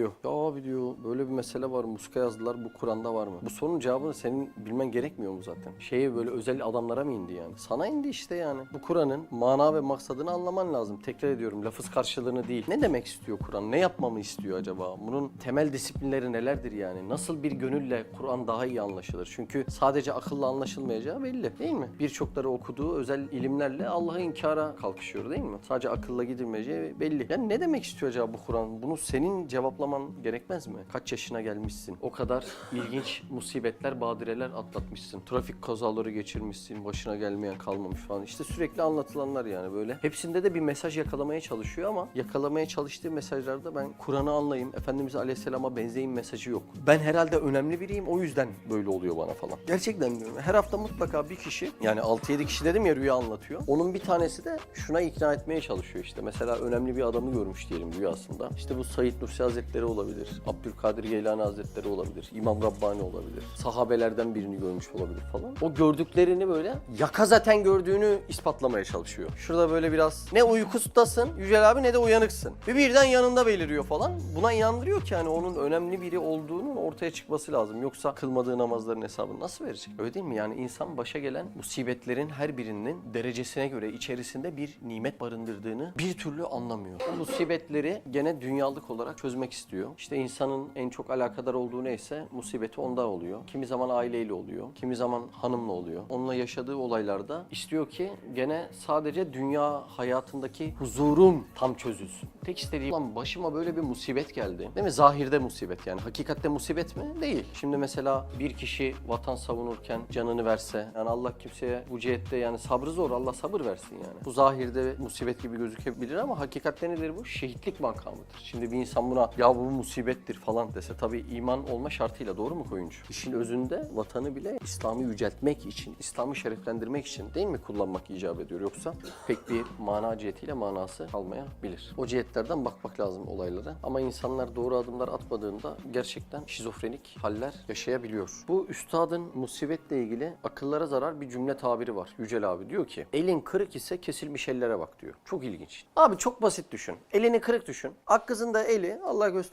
diyor. Ya abi diyor böyle bir mesele var muska yazdılar bu Kur'an'da var mı? Bu sorunun cevabını senin bilmen gerekmiyor mu zaten? Şeye böyle özel adamlara mı indi yani? Sana indi işte yani. Bu Kur'an'ın mana ve maksadını anlaman lazım. Tekrar ediyorum lafız karşılığını değil. Ne demek istiyor Kur'an? Ne yapmamı istiyor acaba? Bunun temel disiplinleri nelerdir yani? Nasıl bir gönülle Kur'an daha iyi anlaşılır? Çünkü sadece akılla anlaşılmayacağı belli değil mi? Birçokları okuduğu özel ilimlerle Allah'ı inkara kalkışıyor değil mi? Sadece akılla gidilmeyeceği belli. Yani ne demek istiyor acaba bu Kur'an? Bunu senin cevaplaman gerekmez mi? Kaç yaşına gelmişsin? O kadar ilginç musibetler, badireler atlatmışsın. Trafik kazaları geçirmişsin. Başına gelmeyen kalmamış falan. İşte sürekli anlatılanlar yani böyle. Hepsinde de bir mesaj yakalamaya çalışıyor ama yakalamaya çalıştığı mesajlarda ben Kur'an'ı anlayayım, Efendimiz Aleyhisselam'a benzeyeyim mesajı yok. Ben herhalde önemli biriyim o yüzden böyle oluyor bana falan. Gerçekten diyorum. Her hafta mutlaka bir kişi yani 6-7 kişi dedim ya rüya anlatıyor. Onun bir tanesi de şuna ikna etmeye çalışıyor işte. Mesela önemli bir adamı görmüş diyelim rüyasında. İşte bu Said Nursi Hazretleri olabilir. Abdülkadir Geylani Hazretleri olabilir. İmam Rabbani olabilir. Sahabelerden birini görmüş olabilir falan. O gördüklerini böyle yakazaten gördüğünü ispatlamaya çalışıyor. Şurada böyle biraz ne uykusudasın Yücel abi ne de uyanıksın. Ve birden yanında beliriyor falan. Buna inandırıyor ki yani onun önemli biri olduğunun ortaya çıkması lazım. Yoksa kılmadığı namazların hesabını nasıl verecek? Öyle değil mi? Yani insan başa gelen musibetlerin her birinin derecesine göre içerisinde bir nimet barındırdığını bir türlü anlamıyor. O musibetleri gene dünyalık olarak çözmek istiyor. İşte insanın en çok alakadar olduğu neyse musibeti ondan oluyor. Kimi zaman aileyle oluyor. Kimi zaman hanımla oluyor. Onunla yaşadığı olaylarda istiyor ki gene sadece dünya hayatındaki huzurum tam çözülsün. Tek istediği lan başıma böyle bir musibet geldi. Değil mi? Zahirde musibet yani. Hakikatte musibet mi? Değil. Şimdi mesela bir kişi vatan savunurken canını verse yani Allah kimseye bu cihette yani sabrı zor. Allah sabır versin yani. Bu zahirde musibet gibi gözükebilir ama hakikatte nedir bu? Şehitlik makamıdır. Şimdi bir insan buna ya bu musibettir falan dese tabii iman olma şartıyla doğru mu koyuncu? İşin özünde vatanı bile İslam'ı yüceltmek için, İslam'ı şereflendirmek için değil mi kullanmak icap ediyor? Yoksa pek bir mana cihetiyle manası kalmayabilir. O cihetlerden bakmak lazım olaylara. Ama insanlar doğru adımlar atmadığında gerçekten şizofrenik haller yaşayabiliyor. Bu üstadın musibetle ilgili akıllara zarar bir cümle tabiri var. Yücel abi diyor ki elin kırık ise kesilmiş ellere bak diyor. Çok ilginç. Abi çok basit düşün. Elini kırık düşün. Akkızın da eli Allah göstermesin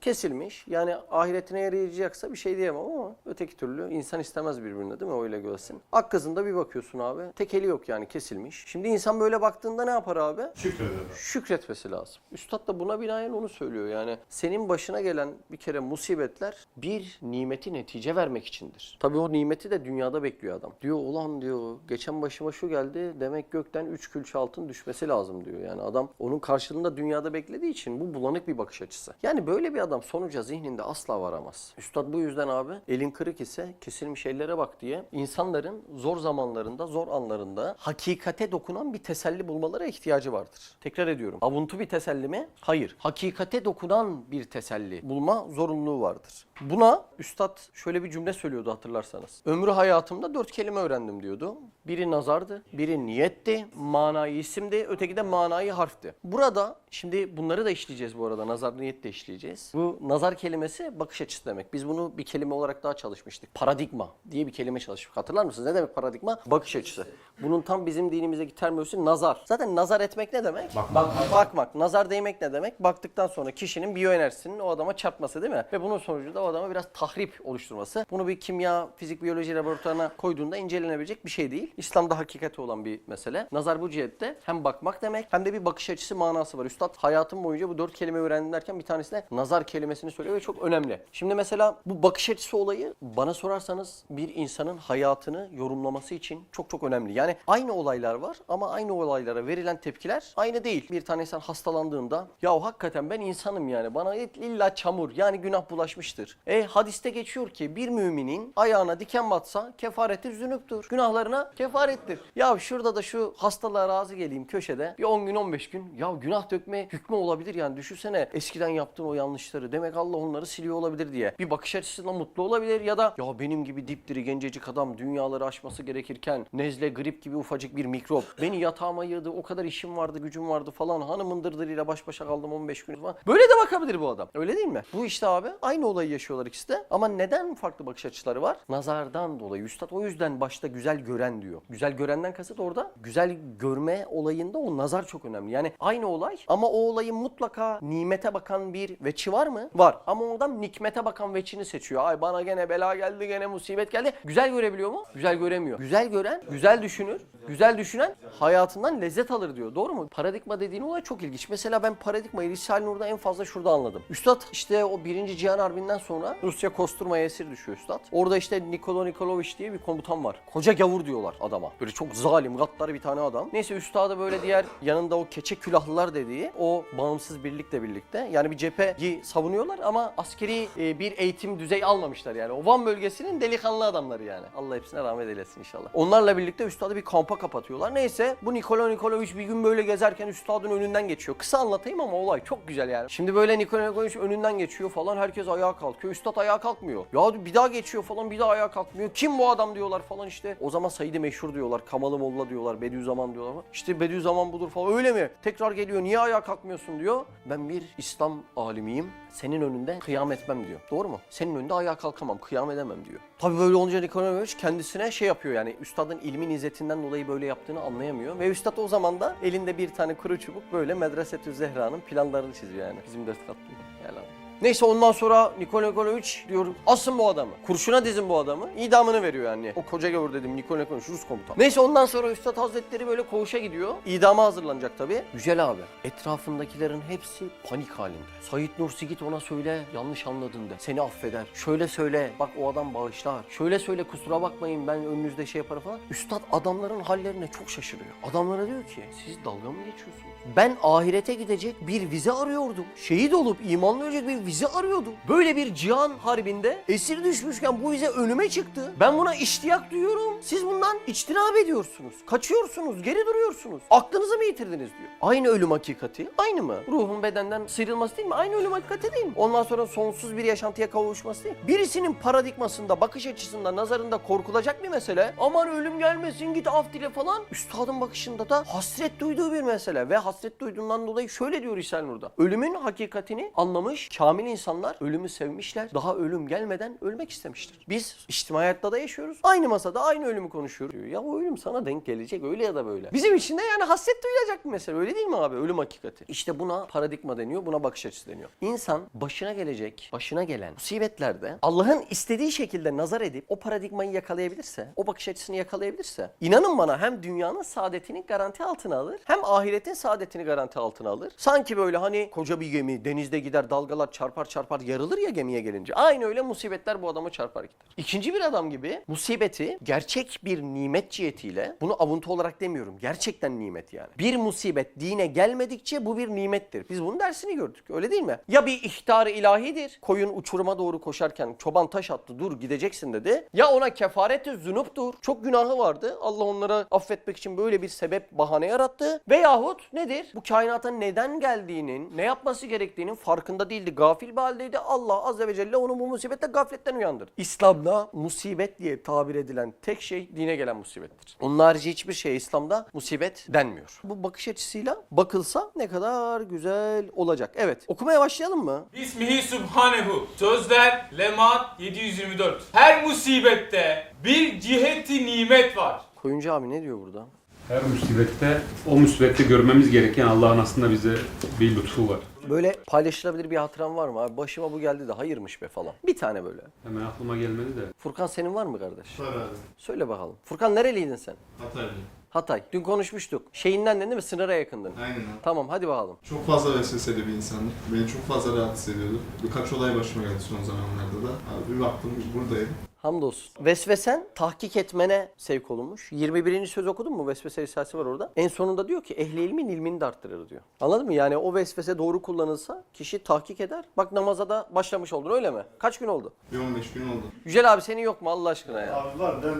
kesilmiş. Yani ahiretine yarayacaksa bir şey diyemem ama öteki türlü insan istemez birbirine değil mi öyle görsün. Akkızın da bir bakıyorsun abi tek eli yok yani kesilmiş. Şimdi insan böyle baktığında ne yapar abi? Şükreder. şükretmesi lazım. Üstad da buna binaen onu söylüyor yani. Senin başına gelen bir kere musibetler bir nimeti netice vermek içindir. Tabii o nimeti de dünyada bekliyor adam. Diyor ulan diyor geçen başıma şu geldi demek gökten üç külçe altın düşmesi lazım diyor. Yani adam onun karşılığında dünyada beklediği için bu bulanık bir bakış açısı. Yani böyle bir adam sonuca zihninde asla varamaz. Üstad bu yüzden abi elin kırık ise kesilmiş ellere bak diye insanların zor zamanlarında, zor anlarında hakikate dokunan bir teselli bulmalara ihtiyacı vardır. Tekrar ediyorum. Avuntu bir teselli mi? Hayır. Hakikate dokunan bir teselli bulma zorunluluğu vardır. Buna Üstad şöyle bir cümle söylüyordu hatırlarsanız. Ömrü hayatımda dört kelime öğrendim diyordu. Biri nazardı, biri niyetti, manayı isimdi, öteki de manayı harfti. Burada şimdi bunları da işleyeceğiz bu arada. Nazar, niyet işleyeceğiz. Bu nazar kelimesi bakış açısı demek. Biz bunu bir kelime olarak daha çalışmıştık. Paradigma diye bir kelime çalıştık. Hatırlar mısınız? Ne demek paradigma? Bakış açısı. Bunun tam bizim dinimizdeki terminolojisi nazar. Zaten nazar etmek ne demek? Bakmak. Bakmak. Nazar değmek ne demek? Baktıktan sonra kişinin biyoenerjisinin o adama çarpması değil mi? Ve bunun sonucunda o adama biraz tahrip oluşturması. Bunu bir kimya, fizik, biyoloji laboratuvarına koyduğunda incelenebilecek bir şey değil. İslam'da hakikati olan bir mesele. Nazar bu cihette hem bakmak demek hem de bir bakış açısı manası var. Üstad hayatım boyunca bu dört kelime öğrendim derken bir tanesi de nazar kelimesini söylüyor ve çok önemli. Şimdi mesela bu bakış açısı olayı bana sorarsanız bir insanın hayatını yorumlaması için çok çok önemli. Yani aynı olaylar var ama aynı olaylara verilen tepkiler aynı değil. Bir tane insan hastalandığında ya hakikaten ben insanım yani bana illa çamur yani günah bulaşmıştır. E hadiste geçiyor ki bir müminin ayağına diken batsa kefareti zünüptür. Günahlarına kefarettir. Ya şurada da şu hastalığa razı geleyim köşede bir 10 gün 15 gün ya günah dökme hükmü olabilir yani düşünsene eskiden yaptığın o yanlışları demek Allah onları siliyor olabilir diye. Bir bakış açısıyla mutlu olabilir ya da ya benim gibi dipdiri gencecik adam dünyaları aşması gerekirken nezle grip gibi ufacık bir mikrop beni yatağıma yığdı o kadar işim vardı gücüm vardı falan hanımın dırdırıyla baş başa kaldım 15 gün falan. Böyle de bakabilir bu adam. Öyle değil mi? Bu işte abi aynı olayı yaşıyorlar ikisi de ama neden farklı bakış açıları var? Nazardan dolayı. Üstad o yüzden başta güzel gören diyor. Güzel görenden kasıt orada güzel görme olayında o nazar çok önemli. Yani aynı olay ama o olayın mutlaka nimete bakan bir bir veçi var mı? Var. Ama o adam nikmete bakan veçini seçiyor. Ay bana gene bela geldi, gene musibet geldi. Güzel görebiliyor mu? Güzel göremiyor. Güzel gören, güzel düşünür. Güzel düşünen hayatından lezzet alır diyor. Doğru mu? Paradigma dediğin olay çok ilginç. Mesela ben paradigmayı Risale-i Nur'da en fazla şurada anladım. Üstad işte o birinci Cihan Harbi'nden sonra Rusya kosturmaya esir düşüyor Üstad. Orada işte Nikolo Nikoloviç diye bir komutan var. Koca gavur diyorlar adama. Böyle çok zalim, gaddar bir tane adam. Neyse Üstad'ı böyle diğer yanında o keçe külahlılar dediği o bağımsız birlikle birlikte yani bir cepheyi savunuyorlar ama askeri e, bir eğitim düzey almamışlar yani. O Van bölgesinin delikanlı adamları yani. Allah hepsine rahmet eylesin inşallah. Onlarla birlikte Üstad'ı bir kampa kapatıyorlar. Neyse bu Nikola Nikoloviç bir gün böyle gezerken Üstad'ın önünden geçiyor. Kısa anlatayım ama olay çok güzel yani. Şimdi böyle Nikola Nikoloviç önünden geçiyor falan herkes ayağa kalkıyor. Üstad ayağa kalkmıyor. Ya bir daha geçiyor falan bir daha ayağa kalkmıyor. Kim bu adam diyorlar falan işte. O zaman Said-i Meşhur diyorlar. Kamalı Molla diyorlar. Bediüzzaman diyorlar. İşte Bediüzzaman budur falan. Öyle mi? Tekrar geliyor. Niye ayağa kalkmıyorsun diyor. Ben bir İslam alimiyim. Senin önünde kıyam etmem diyor. Doğru mu? Senin önünde ayağa kalkamam. Kıyam edemem diyor. Tabii böyle olunca Nikola Nikoloviç kendisine şey yapıyor yani. Üstadın ilmin izzetinden dolayı böyle yaptığını anlayamıyor. Ve Üstad o zaman da elinde bir tane kuru çubuk böyle Medresetü Zehra'nın planlarını çiziyor yani. Bizim dört katlı. Gel abi. Neyse ondan sonra Nikola Nikoloviç diyor asın bu adamı. Kurşuna dizin bu adamı. İdamını veriyor yani. O koca gavur dedim Nikola Nikoloviç Rus komutan. Neyse ondan sonra Üstad Hazretleri böyle koğuşa gidiyor. İdama hazırlanacak tabii. Yücel abi etrafındakilerin hepsi panik halinde. Said Nursi git ona söyle yanlış anladın de. Seni affeder. Şöyle söyle bak o adam bağışlar. Şöyle söyle kusura bakmayın ben önünüzde şey yaparım falan. Üstad adamların hallerine çok şaşırıyor. Adamlara diyor ki siz dalga mı geçiyorsunuz? Ben ahirete gidecek bir vize arıyordum. Şehit olup imanlı ölecek bir vize arıyordum. Böyle bir cihan harbinde esir düşmüşken bu vize önüme çıktı. Ben buna iştiyak duyuyorum. Siz bundan içtinab ediyorsunuz. Kaçıyorsunuz, geri duruyorsunuz. Aklınızı mı yitirdiniz diyor. Aynı ölüm hakikati. Aynı mı? Ruhun bedenden sıyrılması değil mi? Aynı ölüm hakikati değil mi? Ondan sonra sonsuz bir yaşantıya kavuşması değil mi? Birisinin paradigmasında, bakış açısında, nazarında korkulacak bir mesele. Aman ölüm gelmesin git af dile falan. Üstadın bakışında da hasret duyduğu bir mesele. Ve hasret duyduğundan dolayı şöyle diyor İshal Nur'da. Ölümün hakikatini anlamış kamil insanlar ölümü sevmişler. Daha ölüm gelmeden ölmek istemiştir. Biz içtimai hayatta da yaşıyoruz. Aynı masada aynı ölümü konuşuyoruz. diyor. Ya o ölüm sana denk gelecek öyle ya da böyle. Bizim için de yani hasret duyulacak bir mesele öyle değil mi abi ölüm hakikati? İşte buna paradigma deniyor buna bakış açısı deniyor. İnsan başına gelecek, başına gelen musibetlerde Allah'ın istediği şekilde nazar edip o paradigmayı yakalayabilirse, o bakış açısını yakalayabilirse inanın bana hem dünyanın saadetini garanti altına alır hem ahiretin saadetini garanti altına alır. Sanki böyle hani koca bir gemi denizde gider dalgalar çarpar çarpar yarılır ya gemiye gelince. Aynı öyle musibetler bu adamı çarpar gider. İkinci bir adam gibi musibeti gerçek bir nimet cihetiyle bunu avuntu olarak demiyorum. Gerçekten nimet yani. Bir musibet dine gelmedikçe bu bir nimettir. Biz bunun dersini gördük. Öyle değil mi? Ya bir ihtar ilahidir. Koyun uçuruma doğru koşarken çoban taş attı dur gideceksin dedi. Ya ona kefareti zünuptur. Çok günahı vardı. Allah onlara affetmek için böyle bir sebep bahane yarattı. Veyahut nedir? Bu kainata neden geldiğinin, ne yapması gerektiğinin farkında değildi. Gafil bir haldeydi. Allah azze ve celle onu bu musibette gafletten uyandırdı. İslam'da musibet diye tabir edilen tek şey dine gelen musibettir. Onun harici hiçbir şey İslam'da musibet denmiyor. Bu bakış açısıyla bakılsa ne kadar güzel olacak. Evet okumaya başlayalım mı? Bismihi Subhanehu. Sözler Lemat 724. Her musibette bir ciheti nimet var. Koyuncu abi ne diyor burada? Her musibette o musibette görmemiz gereken Allah'ın aslında bize bir lütfu var. Böyle paylaşılabilir bir hatıran var mı abi? Başıma bu geldi de hayırmış be falan. Bir tane böyle. Hemen aklıma gelmedi de. Furkan senin var mı kardeş? Var abi. Söyle bakalım. Furkan nereliydin sen? Hataylı. Hatay. Dün konuşmuştuk. Şeyinden değil mi? Sınıra yakındın. Aynen abi. Tamam hadi bakalım. Çok fazla vesveseli bir insandım. Beni çok fazla rahatsız ediyordu. Birkaç olay başıma geldi son zamanlarda da. Abi bir baktım buradayım. Hamdolsun. Vesvesen tahkik etmene sevk olunmuş. 21. söz okudun mu? Vesvese risalesi var orada. En sonunda diyor ki ehli ilmin ilmini de arttırır diyor. Anladın mı? Yani o vesvese doğru kullanılsa kişi tahkik eder. Bak namaza da başlamış oldun öyle mi? Kaç gün oldu? Bir 15 gün oldu. Yücel abi senin yok mu Allah aşkına ya? Abi var ben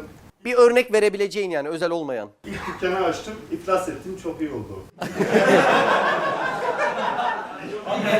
Bir örnek verebileceğin yani özel olmayan. ilk dükkanı açtım, iflas ettim, çok iyi oldu.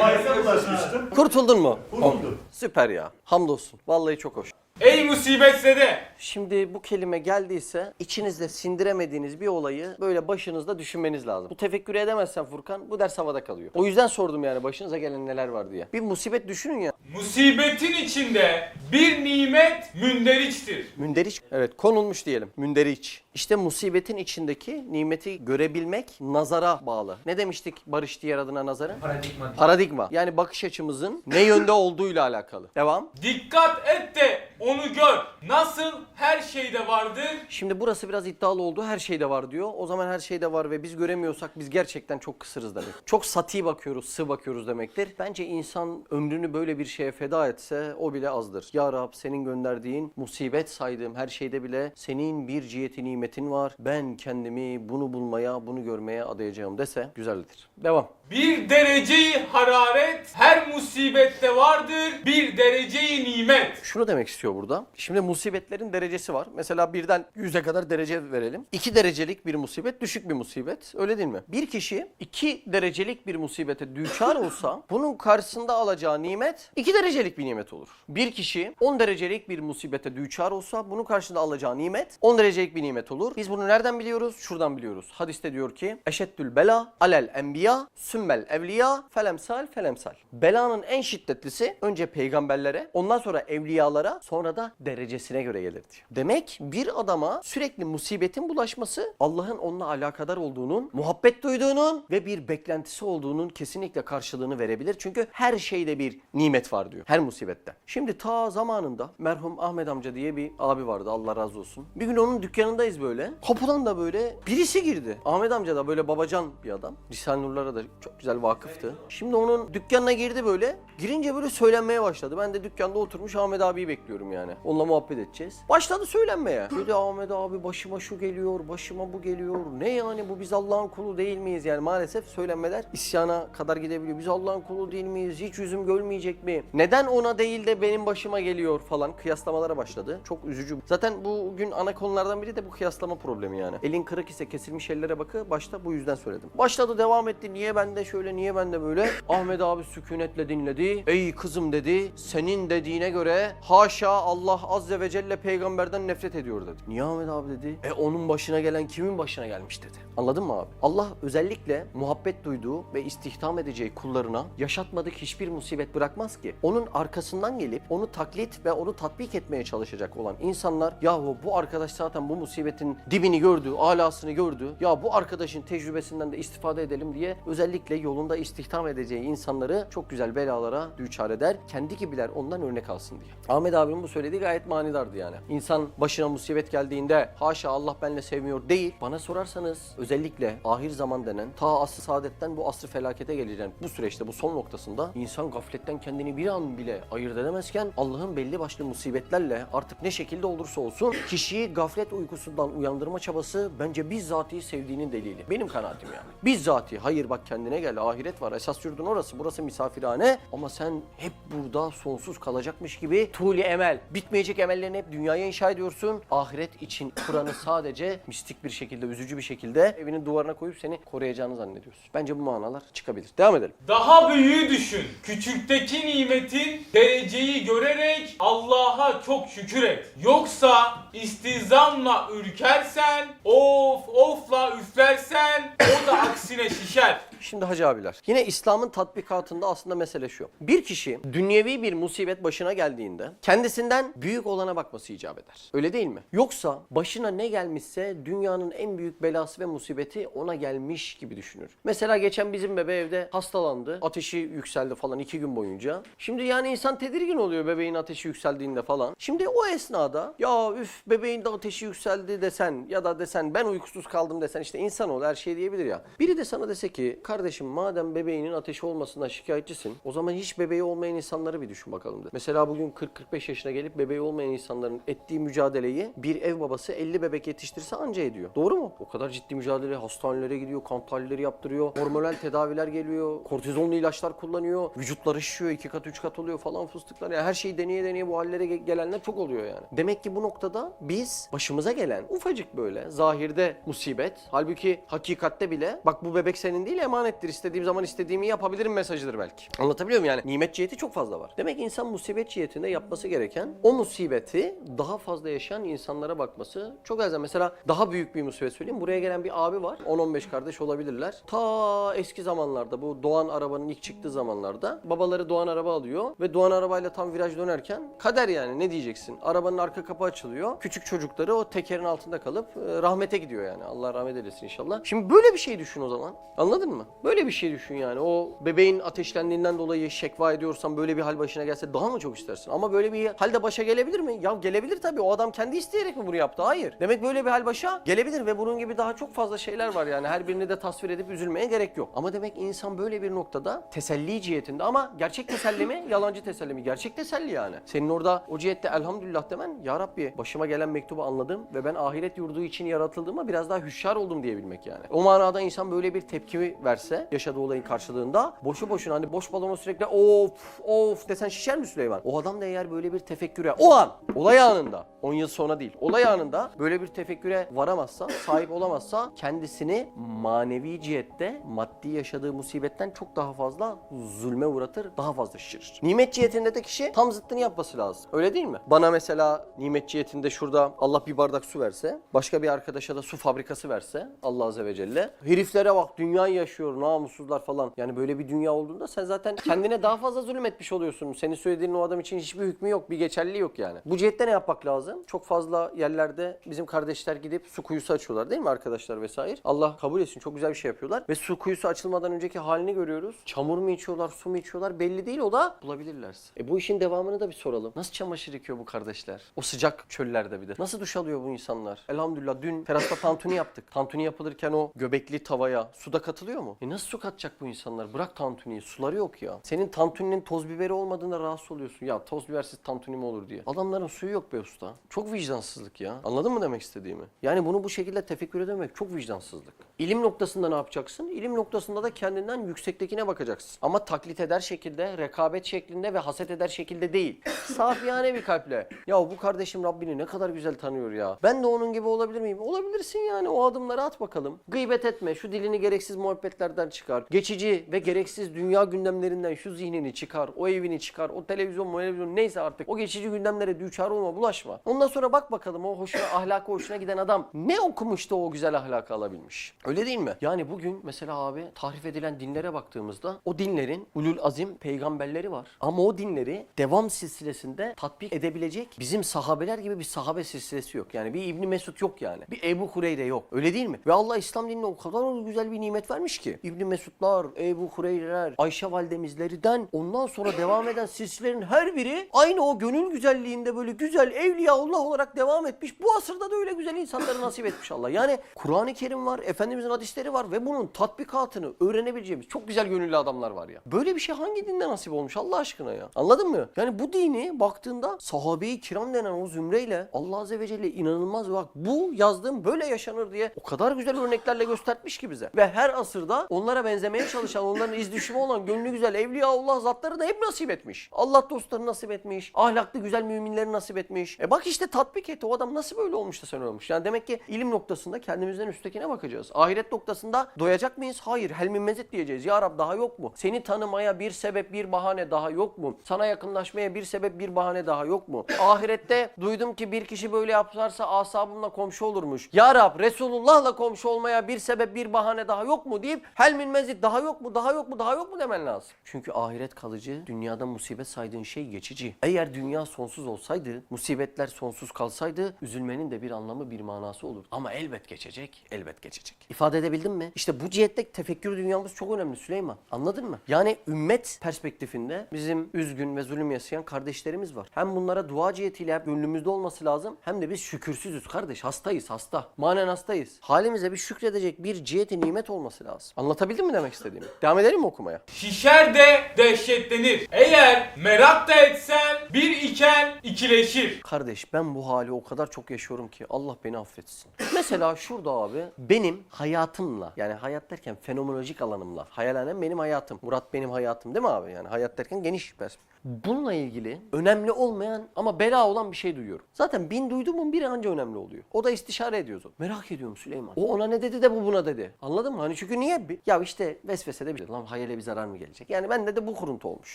Faize bulaşmıştım, Kurtuldun mu? kurtuldum. Süper ya. Hamdolsun. Vallahi çok hoş. Ey musibetsede. Şimdi bu kelime geldiyse içinizde sindiremediğiniz bir olayı böyle başınızda düşünmeniz lazım. Bu tefekkür edemezsen Furkan bu ders havada kalıyor. O yüzden sordum yani başınıza gelen neler var diye. Bir musibet düşünün ya. Musibetin içinde bir nimet münderiçtir. Münderiç. Evet konulmuş diyelim. Münderiç. İşte musibetin içindeki nimeti görebilmek nazara bağlı. Ne demiştik Barış diğer adına nazara? Paradigma. Paradigma. Yani bakış açımızın ne yönde olduğuyla alakalı. Devam. Dikkat et de onu gör. Nasıl her şeyde vardır. Şimdi burası biraz iddialı oldu. Her şeyde var diyor. O zaman her şeyde var ve biz göremiyorsak biz gerçekten çok kısırız demek. Çok sati bakıyoruz, sığ bakıyoruz demektir. Bence insan ömrünü böyle bir şeye feda etse o bile azdır. Ya Rab senin gönderdiğin musibet saydığım her şeyde bile senin bir ciheti nimetin var. Ben kendimi bunu bulmaya, bunu görmeye adayacağım dese güzeldir. Devam. Bir dereceyi hararet her musibette vardır. Bir dereceyi nimet. Şunu demek istiyor burada. Şimdi musibetlerin derecesi var. Mesela birden yüze kadar derece verelim. 2 derecelik bir musibet düşük bir musibet. Öyle değil mi? Bir kişi 2 derecelik bir musibete düçar olsa bunun karşısında alacağı nimet 2 derecelik bir nimet olur. Bir kişi 10 derecelik bir musibete düçar olsa bunun karşısında alacağı nimet 10 derecelik bir nimet olur. Biz bunu nereden biliyoruz? Şuradan biliyoruz. Hadiste diyor ki eşeddül bela alel enbiya sümmel evliya felemsal felemsal. Belanın en şiddetlisi önce peygamberlere ondan sonra evliyalara sonra da derecesine göre gelir diyor. Demek bir adama sürekli musibetin bulaşması Allah'ın onunla alakadar olduğunun, muhabbet duyduğunun ve bir beklentisi olduğunun kesinlikle karşılığını verebilir. Çünkü her şeyde bir nimet var diyor. Her musibette. Şimdi ta zamanında merhum Ahmet amca diye bir abi vardı Allah razı olsun. Bir gün onun dükkanındayız böyle. Kapıdan da böyle birisi girdi. Ahmet amca da böyle babacan bir adam. Risale-i Nurlara da çok güzel vakıftı. Şimdi onun dükkanına girdi böyle. Girince böyle söylenmeye başladı. Ben de dükkanda oturmuş Ahmet abiyi bekliyorum yani. Onunla muhabbet edeceğiz. Başladı söylenmeye. Dedi Ahmet abi başıma şu geliyor, başıma bu geliyor. Ne yani bu biz Allah'ın kulu değil miyiz? Yani maalesef söylenmeler isyana kadar gidebiliyor. Biz Allah'ın kulu değil miyiz? Hiç yüzüm görmeyecek mi? Neden ona değil de benim başıma geliyor falan kıyaslamalara başladı. Çok üzücü. Zaten bugün ana konulardan biri de bu kıyaslama problemi yani. Elin kırık ise kesilmiş ellere bakı başta bu yüzden söyledim. Başladı devam etti. Niye ben de şöyle niye ben de böyle? Ahmet abi sükunetle dinledi. Ey kızım dedi. Senin dediğine göre haşa Allah azze ve celle peygamberden nefret ediyor dedi. Niye Ahmet abi dedi? E onun başına gelen kimin başına gelmiş dedi. Anladın mı abi? Allah özellikle muhabbet duyduğu ve istihdam edeceği kullarına yaşatmadık hiçbir musibet bırakmaz ki. Onun arkasından gelip onu taklit ve onu tatbik etmeye çalışacak olan insanlar yahu bu arkadaş zaten bu musibetin dibini gördü, alasını gördü. Ya bu arkadaşın tecrübesinden de istifade edelim diye özellikle yolunda istihdam edeceği insanları çok güzel belalara düçar eder. Kendi gibiler ondan örnek alsın diye. Ahmet abinin bu söylediği gayet manidardı yani. İnsan başına musibet geldiğinde haşa Allah benle sevmiyor değil. Bana sorarsanız özellikle ahir zaman denen ta asr saadetten bu asr felakete geleceğin bu süreçte bu son noktasında insan gafletten kendini bir an bile ayırt edemezken Allah'ın belli başlı musibetlerle artık ne şekilde olursa olsun kişiyi gaflet uykusundan uyandırma çabası bence bizzati sevdiğinin delili. Benim kanaatim yani. Bizzati hayır bak kendine gel ahiret var esas yurdun orası burası misafirhane ama sen hep burada sonsuz kalacakmış gibi tuli emel bitmeyecek emellerini hep dünyaya inşa ediyorsun. Ahiret için Kur'an'ı sadece mistik bir şekilde üzücü bir şekilde evinin duvarına koyup seni koruyacağını zannediyorsun. Bence bu manalar çıkabilir. Devam edelim. Daha büyüğü düşün. Küçükteki nimetin dereceyi görerek Allah'a çok şükür et. Yoksa istizamla ürkersen, of ofla üflersen o da aksine şişer. Şimdi hacı abiler. Yine İslam'ın tatbikatında aslında mesele şu. Bir kişi dünyevi bir musibet başına geldiğinde kendisinden büyük olana bakması icap eder. Öyle değil mi? Yoksa başına ne gelmişse dünyanın en büyük belası ve musibeti ona gelmiş gibi düşünür. Mesela geçen bizim bebe evde hastalandı. Ateşi yükseldi falan iki gün boyunca. Şimdi yani insan tedirgin oluyor bebeğin ateşi yükseldiğinde falan. Şimdi o esnada ya üf bebeğin de ateşi yükseldi desen ya da desen ben uykusuz kaldım desen işte insan ol her şey diyebilir ya. Biri de sana dese ki kardeşim madem bebeğinin ateşi olmasından şikayetçisin o zaman hiç bebeği olmayan insanları bir düşün bakalım de. Mesela bugün 40-45 yaşına gelip bebeği olmayan insanların ettiği mücadeleyi bir ev babası 50 bebek yetiştirse anca ediyor. Doğru mu? O kadar ciddi mücadele hastanelere gidiyor, kan tahlilleri yaptırıyor, hormonal tedaviler geliyor, kortizonlu ilaçlar kullanıyor, vücutları şişiyor, iki kat üç kat oluyor falan fıstıklar. Yani her şeyi deneye deneye bu hallere ge- gelenler çok oluyor yani. Demek ki bu noktada biz başımıza gelen ufacık böyle zahirde musibet halbuki hakikatte bile bak bu bebek senin değil emanet emanettir. İstediğim zaman istediğimi yapabilirim mesajıdır belki. Anlatabiliyor muyum yani? Nimet ciheti çok fazla var. Demek insan musibet cihetinde yapması gereken o musibeti daha fazla yaşayan insanlara bakması çok özel. Mesela daha büyük bir musibet söyleyeyim. Buraya gelen bir abi var. 10-15 kardeş olabilirler. Ta eski zamanlarda bu Doğan arabanın ilk çıktığı zamanlarda babaları Doğan araba alıyor ve Doğan arabayla tam viraj dönerken kader yani ne diyeceksin? Arabanın arka kapı açılıyor. Küçük çocukları o tekerin altında kalıp e, rahmete gidiyor yani. Allah rahmet eylesin inşallah. Şimdi böyle bir şey düşün o zaman. Anladın mı? Böyle bir şey düşün yani. O bebeğin ateşlendiğinden dolayı şekva ediyorsan böyle bir hal başına gelse daha mı çok istersin? Ama böyle bir hal de başa gelebilir mi? Ya gelebilir tabii. O adam kendi isteyerek mi bunu yaptı? Hayır. Demek böyle bir hal başa gelebilir ve bunun gibi daha çok fazla şeyler var yani. Her birini de tasvir edip üzülmeye gerek yok. Ama demek insan böyle bir noktada teselli cihetinde ama gerçek teselli mi? Yalancı teselli mi? Gerçek teselli yani. Senin orada o cihette elhamdülillah demen ya Rabbi başıma gelen mektubu anladım ve ben ahiret yurdu için yaratıldığıma biraz daha hüşyar oldum diyebilmek yani. O manada insan böyle bir tepki verse yaşadığı olayın karşılığında boşu boşuna hani boş balona sürekli of of desen şişer mi Süleyman? O adam da eğer böyle bir tefekküre o an olay anında 10 yıl sonra değil olay anında böyle bir tefekküre varamazsa sahip olamazsa kendisini manevi cihette maddi yaşadığı musibetten çok daha fazla zulme uğratır daha fazla şişirir. Nimet cihetinde de kişi tam zıttını yapması lazım. Öyle değil mi? Bana mesela nimet cihetinde şurada Allah bir bardak su verse, başka bir arkadaşa da su fabrikası verse Allah Azze ve Celle. Heriflere bak dünya yaşıyor namussuzlar falan. Yani böyle bir dünya olduğunda sen zaten kendine daha fazla zulüm etmiş oluyorsun. Senin söylediğin o adam için hiçbir hükmü yok, bir geçerliliği yok yani. Bu cihette ne yapmak lazım? Çok fazla yerlerde bizim kardeşler gidip su kuyusu açıyorlar değil mi arkadaşlar vesaire? Allah kabul etsin çok güzel bir şey yapıyorlar. Ve su kuyusu açılmadan önceki halini görüyoruz. Çamur mu içiyorlar, su mu içiyorlar belli değil o da bulabilirlerse. E bu işin devamını da bir soralım. Nasıl çamaşır yıkıyor bu kardeşler? O sıcak çöllerde bir de. Nasıl duş alıyor bu insanlar? Elhamdülillah dün terasta tantuni yaptık. Tantuni yapılırken o göbekli tavaya suda katılıyor mu? E nasıl su katacak bu insanlar? Bırak tantuniyi. Suları yok ya. Senin tantuninin toz biberi olmadığında rahatsız oluyorsun. Ya toz bibersiz tantuni mi olur diye. Adamların suyu yok be usta. Çok vicdansızlık ya. Anladın mı demek istediğimi? Yani bunu bu şekilde tefekkür edemek çok vicdansızlık. İlim noktasında ne yapacaksın? İlim noktasında da kendinden yüksektekine bakacaksın. Ama taklit eder şekilde, rekabet şeklinde ve haset eder şekilde değil. Safiyane bir kalple. Ya bu kardeşim Rabbini ne kadar güzel tanıyor ya. Ben de onun gibi olabilir miyim? Olabilirsin yani. O adımları at bakalım. Gıybet etme. Şu dilini gereksiz muhabbetlerden çıkar. Geçici ve gereksiz dünya gündemlerinden şu zihnini çıkar. O evini çıkar. O televizyon, televizyon neyse artık. O geçici gündemlere düçar olma, bulaşma. Ondan sonra bak bakalım o hoşuna, ahlakı hoşuna giden adam ne okumuş da o güzel ahlakı alabilmiş. Öyle değil mi? Yani bugün mesela abi tahrif edilen dinlere baktığımızda o dinlerin ulul azim peygamberleri var. Ama o dinleri devam silsilesinde tatbik edebilecek bizim sahabeler gibi bir sahabe silsilesi yok. Yani bir İbni Mesud yok yani. Bir Ebu Hureyre yok. Öyle değil mi? Ve Allah İslam dinine o kadar güzel bir nimet vermiş ki. İbni Mesudlar, Ebu Hureyreler, Ayşe validemizlerden ondan sonra devam eden silsilelerin her biri aynı o gönül güzelliğinde böyle güzel evliyaullah olarak devam etmiş. Bu asırda da öyle güzel insanları nasip etmiş Allah. Yani Kur'an-ı Kerim var, Efendimizin hadisleri var ve bunun tatbikatını öğrenebileceğimiz çok güzel gönüllü adamlar var ya. Böyle bir şey hangi dinde nasip olmuş Allah aşkına ya? Anladın mı? Yani bu dini baktığında sahabe-i kiram denen o zümreyle Allah Azze ve Celle inanılmaz bak bu yazdığım böyle yaşanır diye o kadar güzel örneklerle göstermiş ki bize. Ve her asırda onlara benzemeye çalışan, onların iz düşümü olan gönlü güzel evliyaullah zatları da hep nasip etmiş. Allah dostları nasip etmiş. Ahlaklı güzel müminleri nasip etmiş. E bak işte tatbik et o adam nasıl böyle olmuş da sen olmuş. Yani demek ki ilim noktasında kendimizden üsttekine bakacağız. Ahiret noktasında doyacak mıyız? Hayır. Helmin mezit diyeceğiz. Ya Rab daha yok mu? Seni tanımaya bir sebep bir bahane daha yok mu? Sana yakınlaşmaya bir sebep bir bahane daha yok mu? Ahirette duydum ki bir kişi böyle yaparsa asabımla komşu olurmuş. Ya Rab Resulullah'la komşu olmaya bir sebep bir bahane daha yok mu deyip helmin mezit daha yok mu daha yok mu daha yok mu demen lazım. Çünkü ahiret kalıcı dünyada musibet saydığın şey geçici. Eğer dünya sonsuz olsaydı musibetler sonsuz kalsaydı üzülmenin de bir anlamı bir manası olur. Ama elbet geçecek elbet geçecek. İfade edebildim mi? İşte bu cihette tefekkür dünyamız çok önemli Süleyman. Anladın mı? Yani ümmet perspektifinde bizim üzgün ve zulüm yaşayan kardeşlerimiz var. Hem bunlara dua cihetiyle hep gönlümüzde olması lazım hem de biz şükürsüzüz kardeş. Hastayız hasta. Manen hastayız. Halimize bir şükredecek bir ciheti nimet olması lazım. Anlatabildim mi demek istediğimi? Devam edelim mi okumaya? Şişer de dehşetlenir. Eğer merak da etsen bir iken ikileşir. Kardeş ben bu hali o kadar çok yaşıyorum ki Allah beni affetsin. Mesela şurada abi benim hayatımla yani hayat derken fenomenolojik alanımla hayalhanem benim hayatım. Murat benim hayatım değil mi abi? Yani hayat derken geniş perspektif. bununla ilgili önemli olmayan ama bela olan bir şey duyuyorum. Zaten bin duyduğumun biri anca önemli oluyor. O da istişare ediyoruz. Merak ediyorum Süleyman. O ona ne dedi de bu buna dedi. Anladın mı? Hani çünkü niye? Bir- Ya işte vesvesede bir lan hayale bir zarar mı gelecek? Yani bende de bu kuruntu olmuş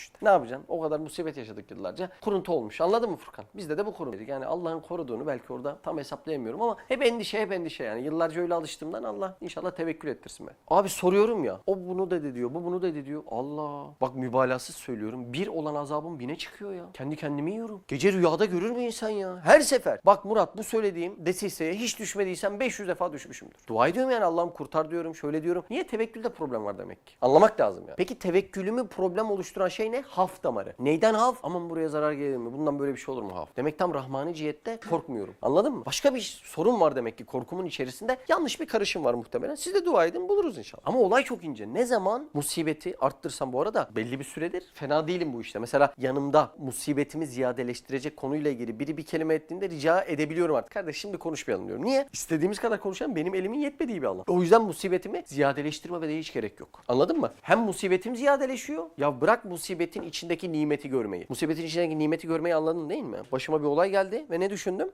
işte. Ne yapacaksın? O kadar musibet yaşadık yıllarca. Kuruntu olmuş. Anladın mı Furkan? Bizde de bu kuruntu. Yani Allah'ın koruduğunu belki orada tam hesaplayamıyorum ama hep endişe hep endişe yani. Yıllarca öyle alıştığımdan Allah inşallah tevekkül ettirsin ben. Abi soruyorum ya. O bunu dedi diyor. Bu bunu dedi diyor. Allah. Bak mübalağasız söylüyorum. Bir olan azabım bine çıkıyor ya. Kendi kendimi yiyorum. Gece rüyada görür mü insan ya? Her sefer. Bak Murat bu söylediğim desiseye hiç düşmediysem 500 defa düşmüşümdür. Dua ediyorum yani Allah'ım kurtar diyorum. Şöyle diyorum. Niye tevekkülde problem var demek ki? Anlamak lazım ya. Peki tevekkülümü problem oluşturan şey ne? Haf damarı. Neyden haf? Aman buraya zarar gelir mi? Bundan böyle bir şey olur mu haf? Demek tam rahmani cihette korkmuyorum. Anladın mı? Başka bir sorun var demek ki korkumun içerisinde. Yanlış bir karışım var muhtemelen. Siz de dua edin buluruz inşallah. Ama olay çok ince. Ne zaman musibeti arttırsam bu arada belli bir süredir fena değilim bu işte. Mesela yanımda musibetimi ziyadeleştirecek konuyla ilgili biri bir kelime ettiğinde rica edebiliyorum artık. Kardeş şimdi konuşmayalım diyorum. Niye? İstediğimiz kadar konuşalım benim elimin yetmediği bir alan. O yüzden musibetimi ziyadeleştirme de hiç gerek yok. Anladın mı? Hem musibetim ziyadeleşiyor. Ya bırak musibetin içindeki nimeti görmeyi. Musibetin içindeki nimeti görmeyi anladın değil mi? Başıma bir olay geldi ve ne düşündüm?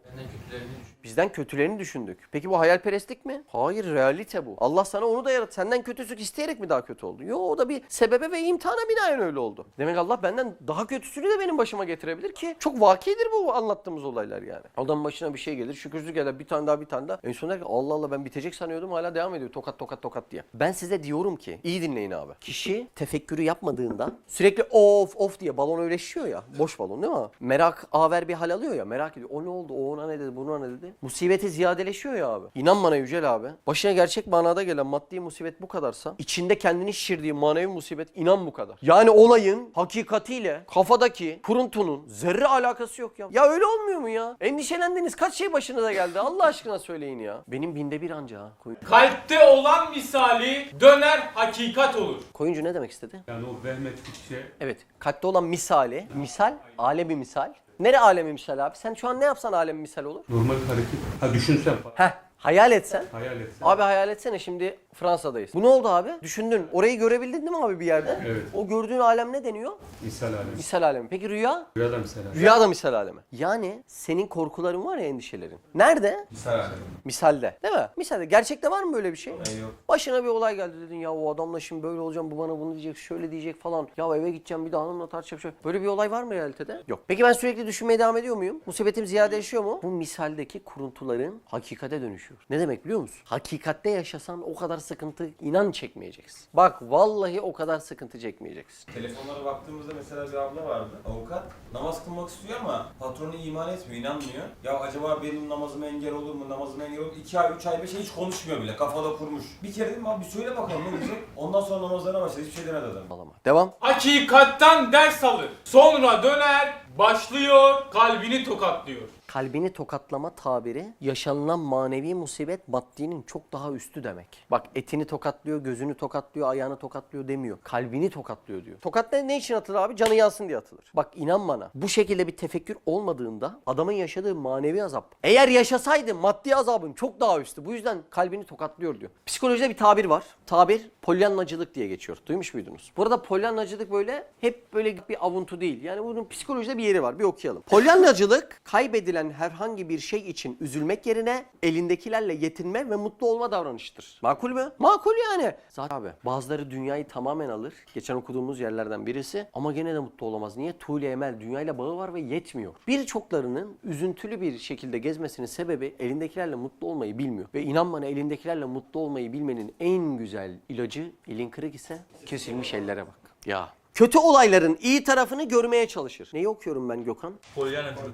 Bizden kötülerini düşündük. Peki bu hayalperestlik mi? Hayır realite bu. Allah sana onu da yarattı. Senden kötüsü isteyerek mi daha kötü oldu? Yo o da bir sebebe ve imtihana binaen öyle oldu. Demek Allah benden daha kötüsünü de benim başıma getirebilir ki çok vakidir bu anlattığımız olaylar yani. Adamın başına bir şey gelir, şükürsüzlük eder, bir tane daha bir tane daha. En son der ki Allah Allah ben bitecek sanıyordum hala devam ediyor tokat tokat tokat diye. Ben size diyorum ki iyi dinleyin abi. Kişi tefekkürü yapmadığında sürekli of of diye balon öyle ya. Boş balon değil mi? Merak aver bir hal alıyor ya merak ediyor. O ne oldu? O ona ne dedi? Buna ne dedi? Musibeti ziyadeleşiyor ya abi. İnan bana Yücel abi. Başına gerçek manada gelen maddi musibet bu kadarsa içinde kendini şişirdiği manevi musibet inan bu kadar. Yani olayın hakikatiyle kafadaki kuruntunun zerre alakası yok ya. Ya öyle olmuyor mu ya? Endişelendiniz kaç şey başınıza geldi Allah aşkına söyleyin ya. Benim binde bir anca Kalpte olan misali döner hakikat olur. Koyuncu ne demek istedi? Yani o vehmettikçe Evet. Kalpte olan misali, misal, alemi misal. Nere alemi misal abi? Sen şu an ne yapsan alemi misal olur? normal hareket. Ha düşünsen falan. Heh, hayal etsen. Hayal etsen. Abi hayal etsene şimdi Fransa'dayız. Bu ne oldu abi? Düşündün. Orayı görebildin değil mi abi bir yerde? Evet. O gördüğün alem ne deniyor? Misal alemi. Misal alemi. Peki rüya? Rüyada mesela. Rüya da misal alemi. Yani senin korkuların var ya endişelerin. Nerede? Misal alemi. Misalde. Değil mi? Misalde. Gerçekte var mı böyle bir şey? E, yok. Başına bir olay geldi dedin ya o adamla şimdi böyle olacağım bu bana bunu diyecek şöyle diyecek falan. Ya eve gideceğim bir daha hanımla tartışacağım. şöyle. Böyle bir olay var mı realitede? Yok. Peki ben sürekli düşünmeye devam ediyor muyum? Musibetim ziyadeleşiyor mu? Bu misaldeki kuruntuların hakikate dönüşüyor. Ne demek biliyor musun? Hakikatte yaşasan o kadar sıkıntı inan çekmeyeceksin. Bak vallahi o kadar sıkıntı çekmeyeceksin. Telefonlara baktığımızda mesela bir abla vardı. Avukat namaz kılmak istiyor ama patronu iman etmiyor, inanmıyor. Ya acaba benim namazıma engel olur mu, namazıma engel olur mu? 2 ay, 3 ay, 5 ay hiç konuşmuyor bile. Kafada kurmuş. Bir kere dedim abi bir söyle bakalım ne diyecek. Ondan sonra namazlarına başladı. Hiçbir şey demedi adam. Ağlama. Devam. Hakikattan ders alır. Sonra döner, başlıyor, kalbini tokatlıyor. Kalbini tokatlama tabiri yaşanılan manevi musibet maddinin çok daha üstü demek. Bak etini tokatlıyor, gözünü tokatlıyor, ayağını tokatlıyor demiyor. Kalbini tokatlıyor diyor. Tokat ne, ne için atılır abi? Canı yansın diye atılır. Bak inan bana bu şekilde bir tefekkür olmadığında adamın yaşadığı manevi azap. Eğer yaşasaydı maddi azabın çok daha üstü. Bu yüzden kalbini tokatlıyor diyor. Psikolojide bir tabir var. Tabir polyannacılık diye geçiyor. Duymuş muydunuz? Burada polyannacılık böyle hep böyle bir avuntu değil. Yani bunun psikolojide bir yeri var. Bir okuyalım. Polyannacılık kaybedilen herhangi bir şey için üzülmek yerine elindekilerle yetinme ve mutlu olma davranıştır. Makul mü? Makul yani. Zaten abi bazıları dünyayı tamamen alır. Geçen okuduğumuz yerlerden birisi ama gene de mutlu olamaz. Niye? Tuğle emel dünyayla bağı var ve yetmiyor. Birçoklarının üzüntülü bir şekilde gezmesinin sebebi elindekilerle mutlu olmayı bilmiyor. Ve inan bana elindekilerle mutlu olmayı bilmenin en güzel ilacı elin kırık ise kesilmiş ellere bak. Ya Kötü olayların iyi tarafını görmeye çalışır. Neyi okuyorum ben Gökhan?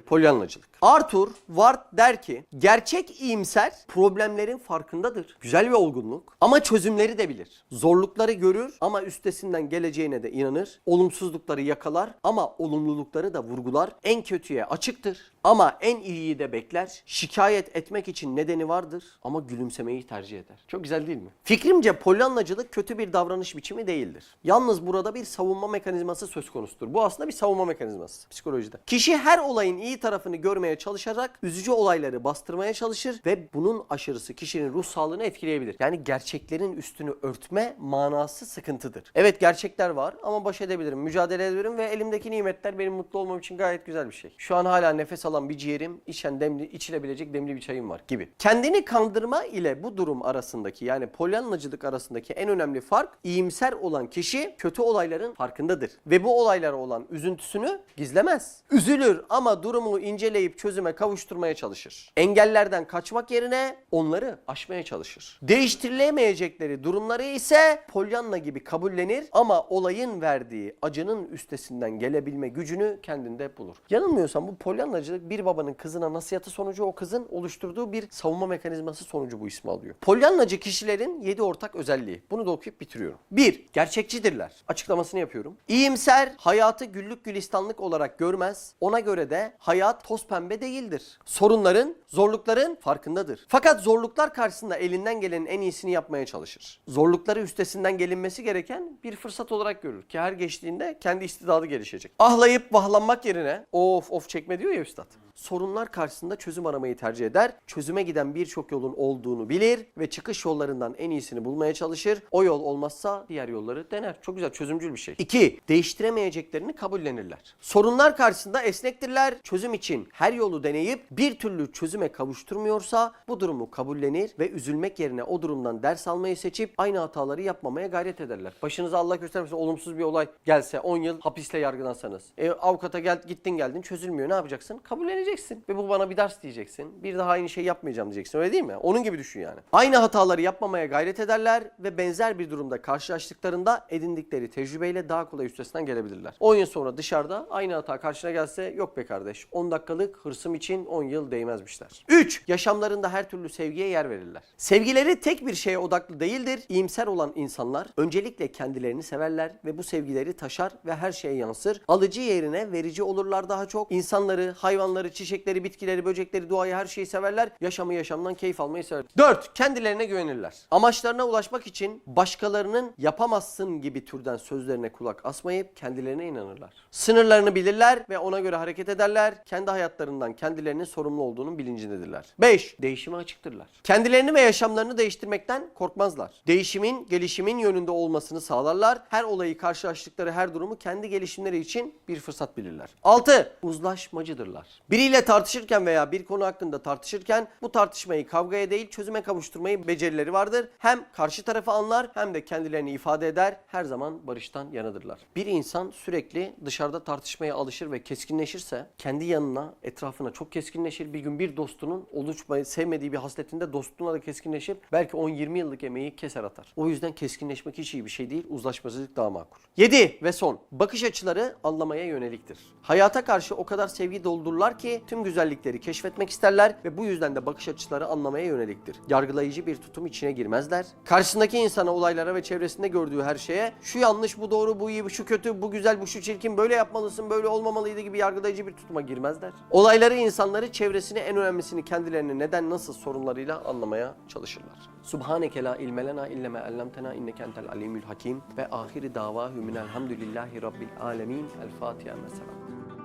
Polyanlacılık. Arthur Ward der ki gerçek iyimser problemlerin farkındadır. Güzel bir olgunluk ama çözümleri de bilir. Zorlukları görür ama üstesinden geleceğine de inanır. Olumsuzlukları yakalar ama olumlulukları da vurgular. En kötüye açıktır Ama en iyiyi de bekler. Şikayet etmek için nedeni vardır ama gülümsemeyi tercih eder. Çok güzel değil mi? Fikrimce polyanlacılık kötü bir davranış biçimi değildir. Yalnız burada bir savunma mekanizması söz konusudur. Bu aslında bir savunma mekanizması psikolojide. Kişi her olayın iyi tarafını görmeye çalışarak üzücü olayları bastırmaya çalışır ve bunun aşırısı kişinin ruh sağlığını etkileyebilir. Yani gerçeklerin üstünü örtme manası sıkıntıdır. Evet gerçekler var ama baş edebilirim, mücadele edebilirim ve elimdeki nimetler benim mutlu olmam için gayet güzel bir şey. Şu an hala nefes alan bir ciğerim, içen demli, içilebilecek demli bir çayım var gibi. Kendini kandırma ile bu durum arasındaki yani polyanlacılık arasındaki en önemli fark iyimser olan kişi kötü olayların farkındadır. Ve bu olaylara olan üzüntüsünü gizlemez. Üzülür ama durumu inceleyip çözüme kavuşturmaya çalışır. Engellerden kaçmak yerine onları aşmaya çalışır. Değiştirilemeyecekleri durumları ise polyanla gibi kabullenir ama olayın verdiği acının üstesinden gelebilme gücünü kendinde bulur. Yanılmıyorsam bu polyanlacılık bir babanın kızına nasihatı sonucu o kızın oluşturduğu bir savunma mekanizması sonucu bu ismi alıyor. Polyanlacı kişilerin 7 ortak özelliği. Bunu da okuyup bitiriyorum. 1. Gerçekçidirler. Açıklamasını yapıyorum. İyimser, hayatı güllük gülistanlık olarak görmez. Ona göre de hayat toz pembe değildir. Sorunların, zorlukların farkındadır. Fakat zorluklar karşısında elinden gelenin en iyisini yapmaya çalışır. Zorlukları üstesinden gelinmesi gereken bir fırsat olarak görür ki her geçtiğinde kendi istidadı gelişecek. Ahlayıp vahlanmak yerine of of çekme diyor ya üstad sorunlar karşısında çözüm aramayı tercih eder. Çözüme giden birçok yolun olduğunu bilir ve çıkış yollarından en iyisini bulmaya çalışır. O yol olmazsa diğer yolları dener. Çok güzel çözümcül bir şey. 2. Değiştiremeyeceklerini kabullenirler. Sorunlar karşısında esnektirler. Çözüm için her yolu deneyip bir türlü çözüme kavuşturmuyorsa bu durumu kabullenir ve üzülmek yerine o durumdan ders almayı seçip aynı hataları yapmamaya gayret ederler. Başınıza Allah göstermesin olumsuz bir olay gelse 10 yıl hapisle yargılansanız. E, avukata gel, gittin geldin çözülmüyor ne yapacaksın? Kabulleneceksin ve bu bana bir ders diyeceksin. Bir daha aynı şey yapmayacağım diyeceksin öyle değil mi? Onun gibi düşün yani. Aynı hataları yapmamaya gayret ederler ve benzer bir durumda karşılaştıklarında edindikleri tecrübeyle daha kolay üstesinden gelebilirler. 10 yıl sonra dışarıda aynı hata karşına gelse yok be kardeş 10 dakikalık hırsım için 10 yıl değmezmişler. 3. Yaşamlarında her türlü sevgiye yer verirler. Sevgileri tek bir şeye odaklı değildir. İyimser olan insanlar öncelikle kendilerini severler ve bu sevgileri taşar ve her şeye yansır. Alıcı yerine verici olurlar daha çok. İnsanları, hayvanları, çiçekleri, bitkileri, böcekleri, doğayı her şeyi severler. Yaşamı yaşamdan keyif almayı severler. 4. Kendilerine güvenirler. Amaçlarına ulaşmak için başkalarının yapamazsın gibi türden sözlerine kulak asmayıp kendilerine inanırlar. Sınırlarını bilirler ve ona göre hareket ederler. Kendi hayatlarından kendilerinin sorumlu olduğunun bilincindedirler. 5. Değişime açıktırlar. Kendilerini ve yaşamlarını değiştirmekten korkmazlar. Değişimin, gelişimin yönünde olmasını sağlarlar. Her olayı karşılaştıkları her durumu kendi gelişimleri için bir fırsat bilirler. 6. Uzlaşmacıdırlar. Biriyle tartışırken veya bir konu hakkında tartışırken bu tartışmayı kavgaya değil çözüme kavuşturmayı becerileri vardır. Hem karşı tarafı anlar hem de kendilerini ifade eder. Her zaman barıştan yanadırlar. Bir insan sürekli dışarıda tartışmaya alışır ve keskinleşirse kendi yanına, etrafına çok keskinleşir. Bir gün bir dostunun oluşmayı sevmediği bir hasletinde dostluğuna da keskinleşip belki 10-20 yıllık emeği keser atar. O yüzden keskinleşmek hiç iyi bir şey değil. Uzlaşmacılık daha makul. 7 ve son. Bakış açıları anlamaya yöneliktir. Hayata karşı o kadar sevgi doldururlar ki tüm güzellikleri keşfetmek isterler ve bu yüzden de bakış açıları anlamaya yöneliktir. Yargılayıcı bir tutum içine girmezler. Karşısındaki insana, olaylara ve çevresinde gördüğü her şeye şu yanlış, bu doğru, bu iyi, şu kötü, bu güzel, bu şu çirkin, böyle yapmalısın, böyle olmamalıydı gibi yargılayıcı bir tutuma girmezler. Olayları, insanları, çevresini, en önemlisini kendilerini neden, nasıl sorunlarıyla anlamaya çalışırlar. Subhaneke la ilme lena illa inneke entel alimul hakim ve ahiri davahü minelhamdülillahi rabbil alemin. El Fatiha mesela.